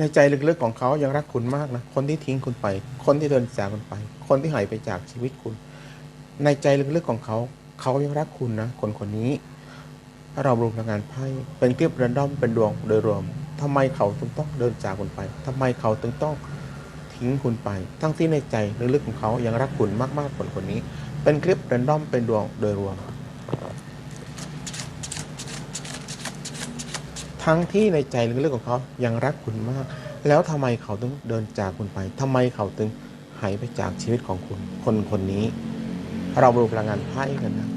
ในใจลึกๆของเขายังรักคุณมากนะ คนที่ทิ้งคุณไป คนที่เดินจากคุณไป คนที่หายไปจากชีวิตคุณ ในใจลึกๆของเขา เขายังรักคุณนะ คนคนนี้ ถ้าเรารวมพลังงานไพ่เป็นคลิปเรนดอมเป็นดวงโดยรวมทำไมเขาถึงต้องเดินจากคุณไปทำไมเขาถึงต้องทิ้งคุณไป ทั้งที่ในใจลึกๆของเขายังรักคุณมากๆคนคนนี้ เป็นคลิปเรนดอมเป็นดวงโดยรวม ทั้งที่ในใจลึกๆของเขายังรักคุณมาก แล้วทำไมเขาถึงเดินจากคุณไปทำไมเขาถึงหายไปจากชีวิตของคุณ คนคนนี้ เราดูพลังงานไพ่กันนะ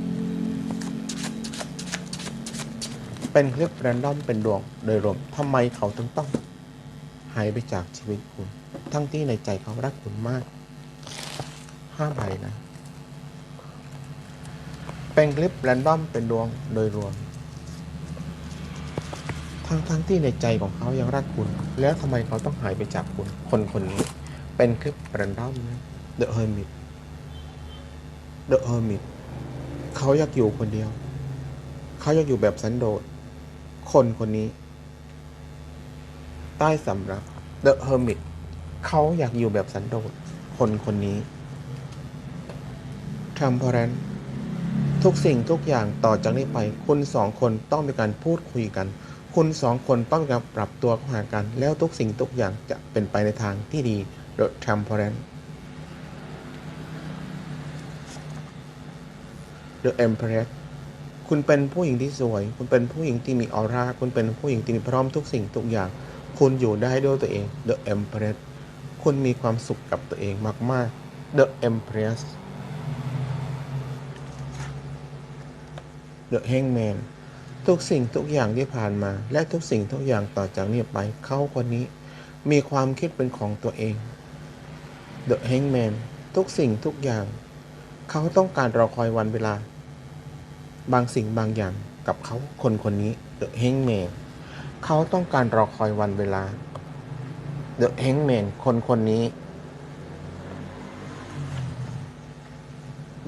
เป็นคลิปแรนดอมเป็นดวงโดยรวมทำไมเขาถึงต้องหายไปจากชีวิตคุณ ทั้งที่ในใจเขารักคุณมากห้าใบนะ เป็นคลิปแรนดอมเป็นดวงโดยรวม ทั้งทั้งที่ในใจของเขายังรักคุณ แล้วทำไมเขาต้องหายไปจากคุณ คนคนนี้ เป็นคลิปแรนดอมนะ The Hermit The Hermit เขาอยากอยู่คนเดียว เขาอยากอยู่แบบสันโดษ คนคนนี้ ใต้สำรับ The Hermit เขาอยากอยู่แบบสันโดษ คนคนนี้ Temperance ทุกสิ่งทุกอย่างต่อจากนี้ไปคุณสองคนต้องมีการพูดคุยกัน คุณสองคนต้องการปรับตัวเข้าหากัน แล้วทุกสิ่งทุกอย่างจะเป็นไปในทางที่ดี The Temperance The Empress คุณเป็นผู้หญิงที่สวย คุณเป็นผู้หญิงที่มีออร่า คุณเป็นผู้หญิงที่มีพร้อมทุกสิ่งทุกอย่าง คุณอยู่ได้ด้วยตัวเอง The Empress คุณมีความสุขกับตัวเองมากๆ The Empress The Hangman ทุกสิ่งทุกอย่างที่ผ่านมา และทุกสิ่งทุกอย่างต่อจากนี้ไปเขาคนนี้ มีความคิดเป็นของตัวเอง The Hangman ทุกสิ่งทุกอย่าง เขาต้องการรอคอยวันเวลา บางสิ่งบางอย่างกับเขาคนคนนี้ The Hangman เขาต้องการรอคอยวันเวลา The Hangman คนคนนี้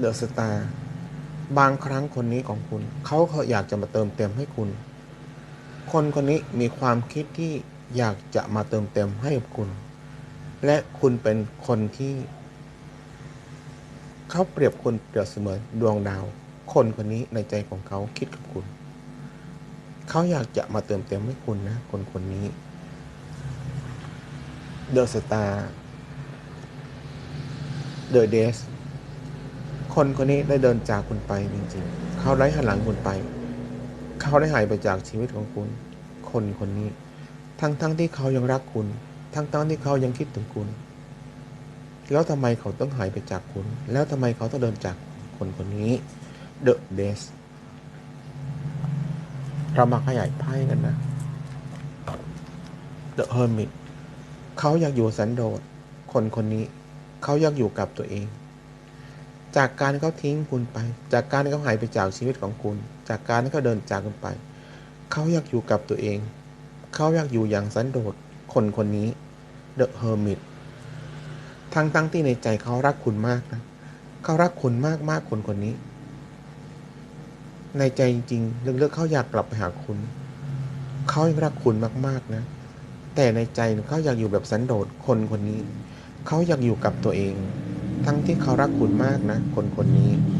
The Star บางครั้งคนนี้ของคุณ เขาเขาอยากจะมาเติมเต็มให้คุณ คนคนนี้มีความคิดที่อยากจะมาเติมเต็มให้กับคุณ และคุณเป็นคนที่ เขาเปรียบคุณเปรียบเสมือนดวงดาว คนคนนี้ในใจของเขาคิดกับคุณ เขาอยากจะมาเติมเต็มให้คุณนะ คนคนนี้ The Star The d a y s คนคนนี้ได้เดินจากคุณไปจริงๆ เขาได้หันหลังคุณไป เขาได้หายไปจากชีวิตของคุณ คนคนนี้ ทั้งๆทที่เขายังรักคุณ ทั้งๆที่เขายังคิดถึงคุณ แล้วทำไมเขาต้องหายไปจากคุณ แล้วทำไมเขาต้องเดินจากคนคนนี้ The Best เรามาขยายไพ่กันนะ The Hermit เขาอยากอยู่สันโดษ คนคนนี้ เขาอยากอยู่กับตัวเอง จากการเขาทิ้งคุณไป จากการเขาหายไปจากชีวิตของคุณ จากการที่เขาเดินจากคุณไปเขาอยากอยู่กับตัวเอง เขาอยากอยู่อย่างสันโดษคนคนนี้ The Hermit ทั้งตั้งที่ในใจเขารักคุณมากนะเขารักคุณมากมากคนคนนี้ ในใจจริงๆลึกๆเขาอยากกลับไปหาคุณ เขายังรักคุณมากๆนะ แต่ในใจเขาอยากอยู่แบบสันโดษคนคนนี้ เขาอยากอยู่กับตัวเอง ทั้งที่เขารักคุณมากนะ คนคนนี้